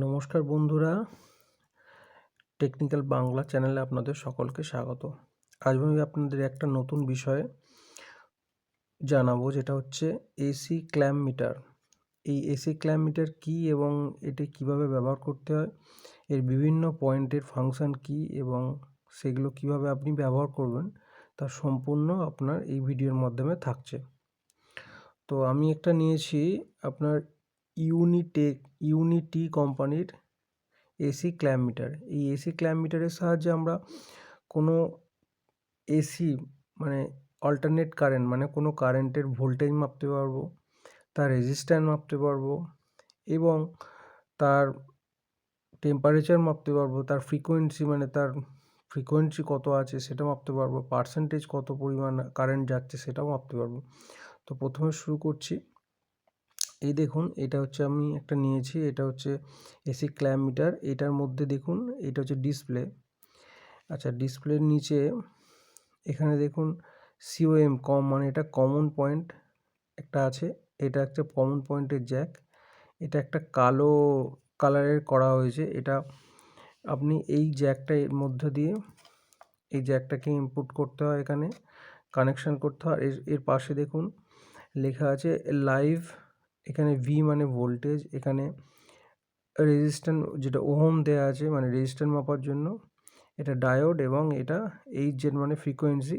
নমস্কার বন্ধুরা। টেকনিক্যাল বাংলা চ্যানেলে আপনাদের সকলকে স্বাগত। আজ আমি আপনাদের একটা নতুন বিষয়ে জানাব, যেটা হচ্ছে এসি ক্ল্যাম মিটার। এই এসি ক্ল্যাম মিটার কী এবং এটি কীভাবে ব্যবহার করতে হয়, এর বিভিন্ন পয়েন্টের ফাংশন কী এবং সেগুলো কীভাবে আপনি ব্যবহার করবেন, তা সম্পূর্ণ আপনার এই ভিডিওর মাধ্যমে থাকছে। তো আমি একটা নিয়েছি আপনার ইউনিটেক ইউনিটি কোম্পানির এসি ক্ল্যাম মিটার এই এসি ক্ল্যাম মিটারের সাহায্যে আমরা কোনো এসি মানে অল্টারনেট কারেন্ট মানে কোনো কারেন্টের ভোল্টেজ মাপতে পারব, তার রেজিস্ট্যান্স মাপতে পারব এবং তার টেম্পারেচার মাপতে পারব, তার ফ্রিকোয়েন্সি মানে তার ফ্রিকোয়েন্সি কত আছে সেটা মাপতে পারব পার্সেন্টেজ কত পরিমাণ কারেন্ট যাচ্ছে সেটাও মাপতে পারব। তো প্রথমে শুরু করছি। এই দেখুন, এটা হচ্ছে আমি একটা নিয়েছি, এটা হচ্ছে এসি ক্ল্যাম মিটার এটার মধ্যে দেখুন, এটা হচ্ছে ডিসপ্লে আচ্ছা ডিসপ্লের নিচে এখানে দেখুন সিওএম কম মানে এটা কমন পয়েন্ট একটা আছে, এটা একটা কমন পয়েন্টের জ্যাক এটা একটা কালো কালারের করা হয়েছে, এটা আপনি এই জ্যাকটা এর মধ্যে দিয়ে, এই জ্যাকটাকে ইনপুট করতে হয় এখানে কানেকশান করতে হয়, এর এর পাশে দেখুন, লেখা আছে লাইভ এখানে ভি মানে ভোল্টেজ এখানে রেজিস্ট্যান্স যেটা ওহম দেওয়া আছে মানে রেজিস্ট্যান্স মাপার জন্য, এটা ডায়োড এবং এটা এইচ জেড মানে ফ্রিকোয়েন্সি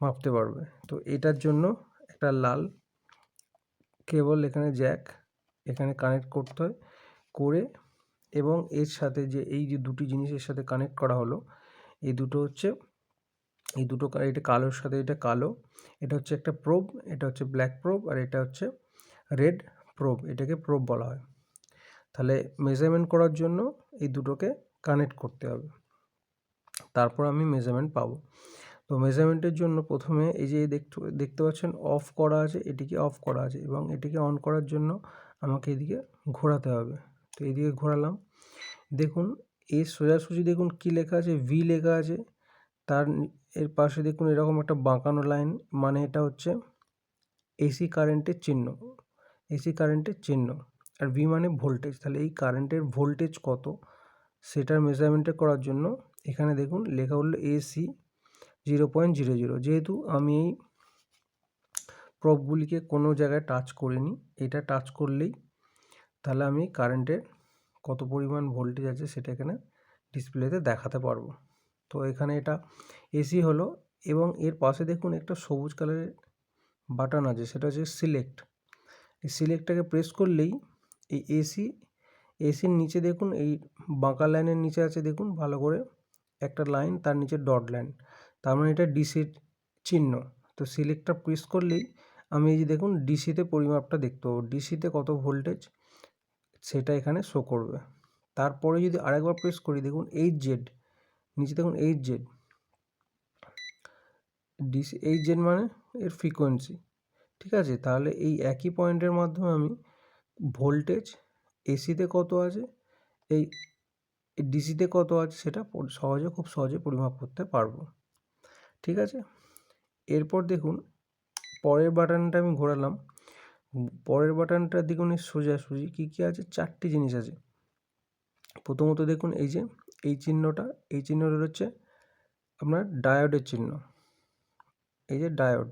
মাপতে পারবে। তো এটার জন্য একটা লাল কেবল এখানে জ্যাক এখানে কানেক্ট করতে হয়, করে এবং এর সাথে যে এই যে দুটি জিনিসের সাথে কানেক্ট করা হলো, এই দুটো হচ্ছে, এই দুটো এটা কালোর সাথে এটা কালো, এটা হচ্ছে একটা প্রোব এটা হচ্ছে ব্ল্যাক প্রোব আর এটা হচ্ছে রেড প্রোব এটাকে প্রোব বলা হয়। তাহলে মেজারমেন্ট করার জন্য এই দুটোকে কানেক্ট করতে হবে। তারপর আমি মেজারমেন্ট পাবো। তো মেজারমেন্টের জন্য প্রথমে এই যে দেখতে দেখতে পাচ্ছেন অফ করা আছে, এটিকে অফ করা আছে এবং এটিকে অন করার জন্য আমাকে এদিকে ঘোরাতে হবে। তো এদিকে ঘোরালাম। দেখুন, এই সোজাসুজি দেখুন কী লেখা আছে ভি লেখা আছে। তার এর পাশে দেখুন এরকম একটা বাঁকানো লাইন মানে এটা হচ্ছে এসি কারেন্টের চিহ্ন। এসি কারেন্টের চিহ্ন আর ভি মানে ভোল্টেজ তাহলে এই কারেন্টের ভোল্টেজ কত? সেটার মেজারমেন্টে করার জন্য এখানে দেখুন, লেখা হলো AC zero point zero zero যেহেতু আমি এই প্রপগুলিকে কোনো জায়গায় টাচ করিনি, এটা টাচ করলেই তাহলে আমি কারেন্টের কত পরিমাণ ভোল্টেজ আছে সেটা এখানে ডিসপ্লেতে দেখাতে পারব। তো এখানে এটা এসি হলো এবং এর পাশে দেখুন একটা সবুজ কালারের বাটন আছে, সেটা হচ্ছে সিলেক্ট এই সিলেক্টটাকে প্রেস করলেই এই এসি এসির নিচে দেখুন, এই বাঁকা লাইনের নিচে আছে দেখুন, ভালো করে একটা লাইন তার নিচে ডট লাইন তার মানে এটা ডিসির চিহ্ন। তো সিলেক্টটা প্রেস করলেই আমি এই যে দেখুন ডিসিতে পরিমাপটা দেখতে পাবো। ডিসিতে কত ভোল্টেজ সেটা এখানে শো করবে। তারপরে যদি আরেকবার প্রেস করি, দেখুন এইচ জেড নিচে দেখুন H Z DC H Z মানে এর ফ্রিকোয়েন্সি ঠিক আছে? তাহলে এই একই পয়েন্টের মাধ্যমে আমি ভোল্টেজ এসিতে কত আছে? এই ডিসিতে কত আছে? সেটা সহজে, খুব সহজে পরিমাপ করতে পারব। ঠিক আছে? এরপর দেখুন, পরের বাটনটা আমি ঘোরালাম। পরের বাটনটা দেখুন সোজাসুজি কী কী আছে? চারটি জিনিস আছে। প্রথমত দেখুন, এই যে, এই চিহ্নটা এই চিহ্নটা হচ্ছে আপনার ডায়োডের চিহ্ন। এই যে ডায়োড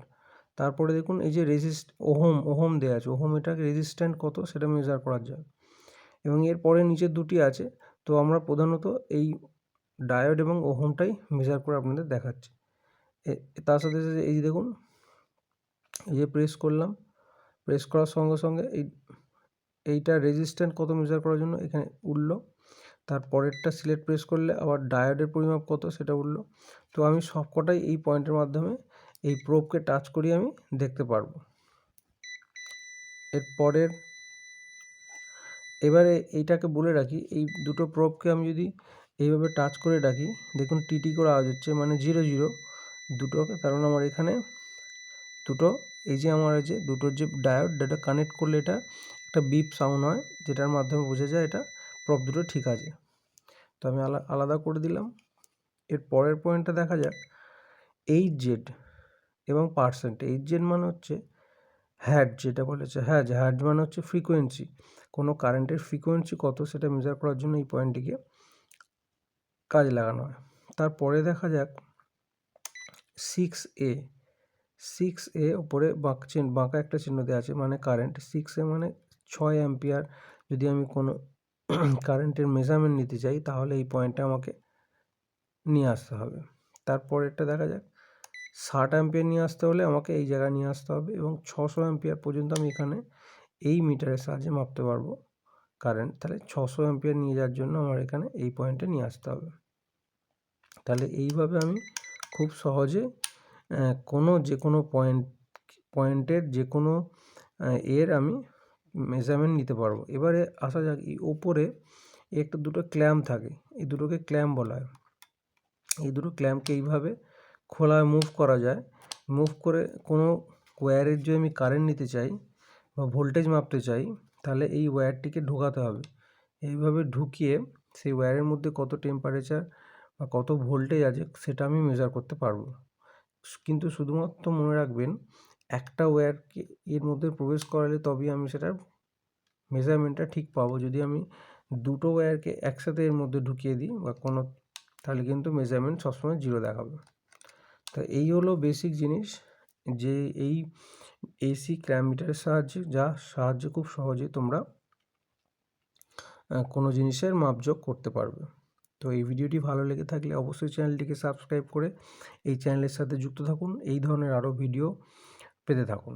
তারপরে দেখুন এই যে রেজিস্ট ওহম ওহম দেওয়া আছে। ওহম এটা রেজিস্ট্যান্ট কত? সেটা মেজার করার যায় এবং এরপরে নিচের দুটি আছে। তো আমরা প্রধানত এই ডায়োড এবং ওহমটাই মেজার করে আপনাদের দেখাচ্ছি। তার সাথে সাথে এই যে দেখুন, এই যে প্রেস করলাম। প্রেস করার সঙ্গে সঙ্গে এই, এইটা রেজিস্ট্যান্ট কত মেজার করার জন্য? এখানে উঠল। তার পরেরটা সিলেক্ট প্রেস করলে আবার ডায়োডের পরিমাপ কত? সেটা উঠল। তো আমি সবকটাই এই পয়েন্টের মাধ্যমে এই প্রোবকে টাচ করিয়ে আমি দেখতে পারব। এর পরের, এবারে এইটাকে বলে রাখি, এই দুটো প্রোবকে আমি যদি এইভাবে টাচ করে রাখি, দেখুন টিটি করে আওয়াজ হচ্ছে মানে জিরো জিরো দুটোকে, কারণ আমার এখানে দুটো, এই যে আমার যে দুটোর যে ডায়োড এটা কানেক্ট করলে এটা একটা বিপ সাউন্ড হয়, যেটার মাধ্যমে বোঝা যায় এটা প্রপ দুটো ঠিক আছে। তো আমি আলাদা করে দিলাম। এর পরের পয়েন্টটা দেখা যাক। এইট জেড এবং পার্সেন্ট এইট জেড মানে হচ্ছে হ্যাড যেটা বলেছে হ্যাঁ যে হ্যাড মানে হচ্ছে ফ্রিকোয়েন্সি কোনো কারেন্টের ফ্রিকোয়েন্সি কত সেটা মেজার করার জন্য এই পয়েন্টটিকে কাজে লাগানো হয়। তারপরে দেখা যাক সিক্স এ সিক্স এ ওপরে বাঁক চিহ্ন, বাঁকা একটা চিহ্ন দেওয়া আছে মানে কারেন্ট সিক্স এ মানে ছয় অ্যাম্পিয়ার যদি আমি কোনো কারেন্টের মেজারমেন্ট নিতে চাই তাহলে এই পয়েন্টে আমাকে নিয়ে আসতে হবে। তারপরেরটা দেখা যাক। ষাট অ্যাম্পিয়ার নিয়ে আসতে হলে আমাকে এই জায়গায় নিয়ে আসতে হবে এবং ছশো অ্যাম্পিয়ার পর্যন্ত আমি এখানে এই মিটারের সাহায্যে মাপতে পারব কারেন্ট। তাহলে ছশো অ্যাম্পিয়ার নিয়ে যাওয়ার জন্য আমার এখানে এই পয়েন্টে নিয়ে আসতে হবে। তাহলে এইভাবে আমি খুব সহজে কোনো যে কোনো পয়েন্ট, পয়েন্টের যে কোনো এর আমি মেজারমেন্ট নিতে পারব। এবারে আসা যাক, এই ওপরে একটা দুটো ক্ল্যাম্প থাকে। এই দুটোকে ক্ল্যাম্প বলা হয়। এই দুটো ক্ল্যাম্পকে এইভাবে খোলা মুভ করা যায়। মুভ করে কোনো ওয়্যারের যদি আমি কারেন্ট নিতে চাই বা ভোল্টেজ মাপতে চাই, তাহলে এই ওয়্যারটিকে ঢোকাতে হবে। এইভাবে ঢুকিয়ে সেই ওয়্যারের মধ্যে কত টেম্পারেচার বা কত ভোল্টেজ আছে, সেটা আমি মেজার করতে পারব। কিন্তু শুধুমাত্র মনে রাখবেন, একটা ওয়্যারকে এর মধ্যে প্রবেশ করালে তবেই আমি সেটার মেজারমেন্টটা ঠিক পাবো। যদি আমি দুটো ওয়্যারকে একসাথে এর মধ্যে ঢুকিয়ে দিই বা কোনো, তাহলে কিন্তু মেজারমেন্ট সবসময় জিরো দেখাবে। তো এই হলো বেসিক জিনিস যে এই এসি ক্ল্যামিটারের সাহায্যে যা সাহায্যে খুব সহজে তোমরা কোনো জিনিসের মাপযোগ করতে পারবে। তো এই ভিডিওটি ভালো লেগে থাকলে অবশ্যই চ্যানেলটিকে সাবস্ক্রাইব করে এই চ্যানেলের সাথে যুক্ত থাকুন। এই ধরনের আরও ভিডিও পেতে থাকুন।